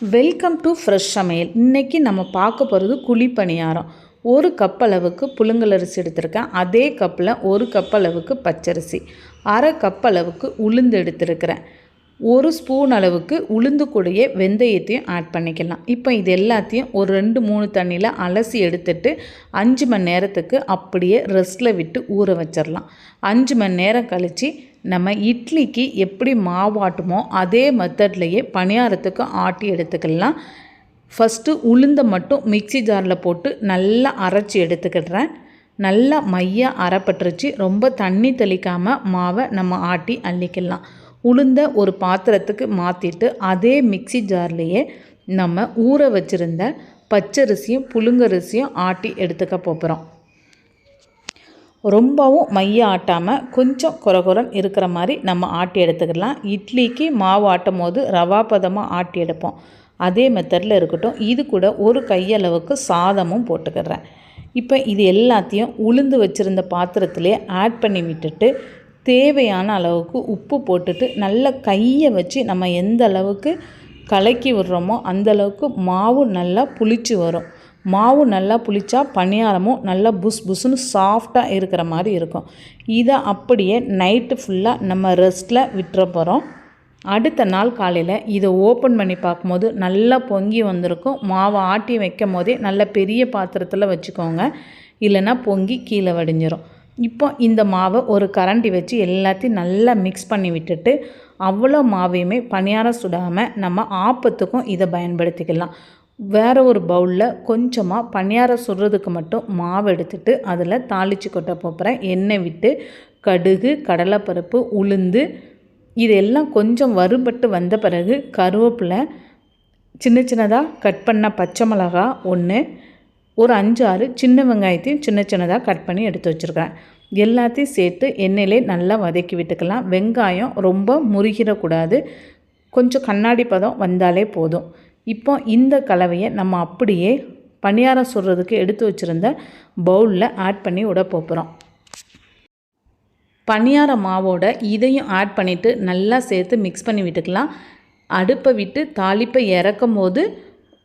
Welcome to fresh சமையல் இன்றைக்கி நம்ம பார்க்க போகிறது குழி பணியாரம் ஒரு கப் அளவுக்கு புழுங்கல் அரிசி எடுத்திருக்கேன். அதே கப்பில் ஒரு கப் அளவுக்கு பச்சரிசி. அரை கப் அளவுக்கு உளுந்து எடுத்திருக்கிறேன். ஒரு ஸ்பூன் அளவுக்கு உளுந்து கூடிய வெந்தயத்தையும் ஆட் பண்ணிக்கலாம். இப்போ இது எல்லாத்தையும் ஒரு ரெண்டு மூணு தண்ணியில் அலசி எடுத்துட்டு அஞ்சு மணி நேரத்துக்கு அப்படியே ரெஸ்ட்டில் விட்டு ஊற வச்சிடலாம். அஞ்சு மணி நேரம் கழித்து நம்ம இட்லிக்கு எப்படி மாவாட்டுமோ அதே மெத்தட்லேயே பணியாரத்துக்கு ஆட்டி எடுத்துக்கலாம். ஃபஸ்ட்டு உளுந்தை மட்டும் மிக்சி ஜாரில் போட்டு நல்லா அரைச்சி எடுத்துக்கிடுறேன். நல்லா மையாக அரைப்பட்டுருச்சு. ரொம்ப தண்ணி தெளிக்காமல் மாவை நம்ம ஆட்டி அள்ளிக்கலாம். உளுந்த ஒரு பாத்திரத்துக்கு மாற்றிட்டு அதே மிக்சி ஜார்லேயே நம்ம ஊற வச்சுருந்த பச்சரிசியும் புழுங்கரிசியும் ஆட்டி எடுத்துக்க போகிறோம். ரொம்பவும் மைய ஆட்டாமல் கொஞ்சம் குறகுறன் இருக்கிற மாதிரி நம்ம ஆட்டி எடுத்துக்கலாம். இட்லிக்கு மாவு ஆட்டும் போது ரவா பதமாக ஆட்டி எடுப்போம். அதே மெத்தடில் இருக்கட்டும். இது கூட ஒரு கையளவுக்கு சாதமும் போட்டுக்கிறேன். இப்போ இது எல்லாத்தையும் உளுந்து வச்சுருந்த பாத்திரத்திலே ஆட் பண்ணி விட்டுட்டு தேவையான அளவுக்கு உப்பு போட்டுட்டு நல்ல கையை வச்சு நம்ம எந்த அளவுக்கு கலக்கி விடுறோமோ அந்த அளவுக்கு மாவு நல்லா புளிச்சு வரும். மாவு நல்லா புளிச்சா பணியாரமும் நல்லா புஸ் புஸ்ஸுன்னு சாஃப்டாக இருக்கிற மாதிரி இருக்கும். இதை அப்படியே நைட்டு ஃபுல்லாக நம்ம ரெஸ்ட்டில் விட்டுற போகிறோம் அடுத்த நாள் காலையில் இதை ஓப்பன் பண்ணி பார்க்கும்போது நல்லா பொங்கி வந்திருக்கும். மாவை ஆட்டி வைக்கும் போதே நல்ல பெரிய பாத்திரத்தில் வச்சுக்கோங்க. இல்லைன்னா பொங்கி கீழே வடிஞ்சிரும். இப்போ இந்த மாவை ஒரு கரண்டி வச்சு எல்லாத்தையும் நல்லா மிக்ஸ் பண்ணி விட்டுட்டு அவ்வளோ மாவையுமே பணியாரம் சுடாமல் நம்ம ஆப்பத்துக்கும் இதை பயன்படுத்திக்கலாம். வேறு ஒரு பவுலில் கொஞ்சமாக பணியாரம் சுடுறதுக்கு மட்டும் மாவு எடுத்துட்டு அதில் தாளித்து கொட்ட போகிறேன் எண்ணெய் விட்டு கடுகு கடலைப்பருப்பு உளுந்து இதெல்லாம் கொஞ்சம் வறுபட்டு வந்த பிறகு கருவேப்பிலை சின்ன சின்னதாக கட் பண்ண பச்சை மிளகா ஒன்று ஒரு அஞ்சு ஆறு சின்ன வெங்காயத்தையும் சின்ன சின்னதாக கட் பண்ணி எடுத்து வச்சுருக்கிறேன். எல்லாத்தையும் சேர்த்து எண்ணெயிலே நல்லா வதக்கி விட்டுக்கலாம். வெங்காயம் ரொம்ப முருகிடக்கூடாது. கொஞ்சம் கண்ணாடி பதம் வந்தாலே போதும். இப்போ இந்த கலவையை நம்ம அப்படியே பணியாரம் சுடுறதுக்கு எடுத்து வச்சுருந்த பவுலில் ஆட் பண்ணி விட போகிறோம் பணியார மாவோட இதையும் ஆட் பண்ணிவிட்டு நல்லா சேர்த்து மிக்ஸ் பண்ணி விட்டுக்கலாம். அடுப்பை விட்டு தாளிப்பை இறக்கும் போது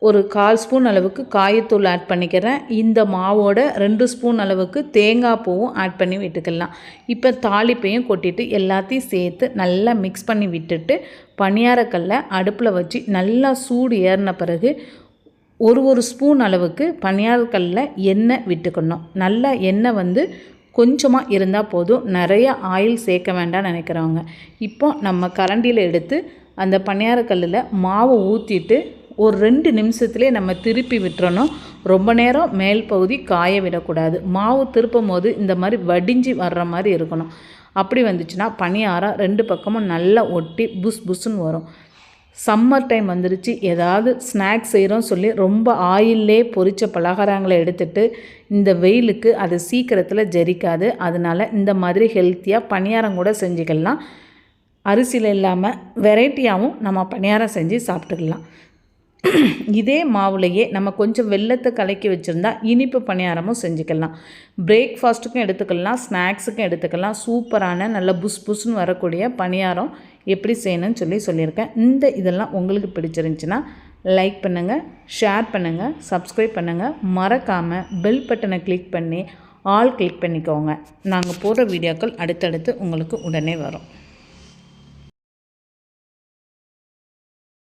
ஒரு கால் ஸ்பூன் அளவுக்கு காயத்தூள் ஆட் பண்ணிக்கிறேன். இந்த மாவோட ரெண்டு ஸ்பூன் அளவுக்கு தேங்காய் பூவும் ஆட் பண்ணி விட்டுக்கலாம். இப்போ தாளிப்பையும் கொட்டிட்டு எல்லாத்தையும் சேர்த்து நல்லா மிக்ஸ் பண்ணி விட்டுட்டு பணியாரக்கல்லை அடுப்பில் வச்சு நல்லா சூடு ஏறின பிறகு ஒரு ஒரு ஸ்பூன் அளவுக்கு பணியாரக்கல்லில் எண்ணெய் விட்டுக்கணும். நல்லா எண்ணெய் வந்து கொஞ்சமாக இருந்தால் போதும். நிறைய ஆயில் சேர்க்க வேண்டாம் நினைக்கிறவங்க. இப்போ நம்ம கரண்டியில் எடுத்து அந்த பணியாரக்கல்லில் மாவு ஊற்றிட்டு ஒரு ரெண்டு நிமிஷத்துலேயே நம்ம திருப்பி விட்டுறணும். ரொம்ப நேரம் மேல் பகுதி காய விடக்கூடாது. மாவு திருப்பும் போது இந்த மாதிரி வடிஞ்சு வர்ற மாதிரி இருக்கணும். அப்படி வந்துச்சுன்னா பனியாரம் ரெண்டு பக்கமும் நல்லா ஒட்டி புஸ் புஸ்ன்னு வரும். சம்மர் டைம் வந்துருச்சு. ஏதாவது ஸ்நாக்ஸ் செய்கிறோம் சொல்லி ரொம்ப ஆயிலே பொரித்த பலகாரங்களை எடுத்துட்டு இந்த வெயிலுக்கு அது சீக்கிரத்தில் ஜரிக்காது. அதனால் இந்த மாதிரி ஹெல்த்தியாக பணியாரம் கூட செஞ்சுக்கலாம். அரிசியில் இல்லாமல் வெரைட்டியாகவும் நம்ம பணியாரம் செஞ்சு சாப்பிட்டுக்கலாம். இதே மாவுலையே நம்ம கொஞ்சம் வெள்ளத்தை கலக்கி வச்சுருந்தா இனிப்பு பணியாரமும் செஞ்சுக்கலாம். பிரேக்ஃபாஸ்ட்டுக்கும் எடுத்துக்கலாம் ஸ்நாக்ஸுக்கும் எடுத்துக்கலாம். சூப்பரான நல்ல புஸ் புஸ்னு வரக்கூடிய பணியாரம் எப்படி செய்யணும்னு சொல்லி சொல்லியிருக்கேன். இந்த இதெல்லாம் உங்களுக்கு பிடிச்சிருந்துச்சின்னா லைக் பண்ணுங்கள் ஷேர் பண்ணுங்கள் சப்ஸ்கிரைப் பண்ணுங்கள் மறக்காமல் பெல் பட்டனை கிளிக் பண்ணி ஆல் கிளிக் பண்ணிக்கோங்க. நாங்கள் போடுற வீடியோக்கள் அடுத்தடுத்து உங்களுக்கு உடனே வரும்.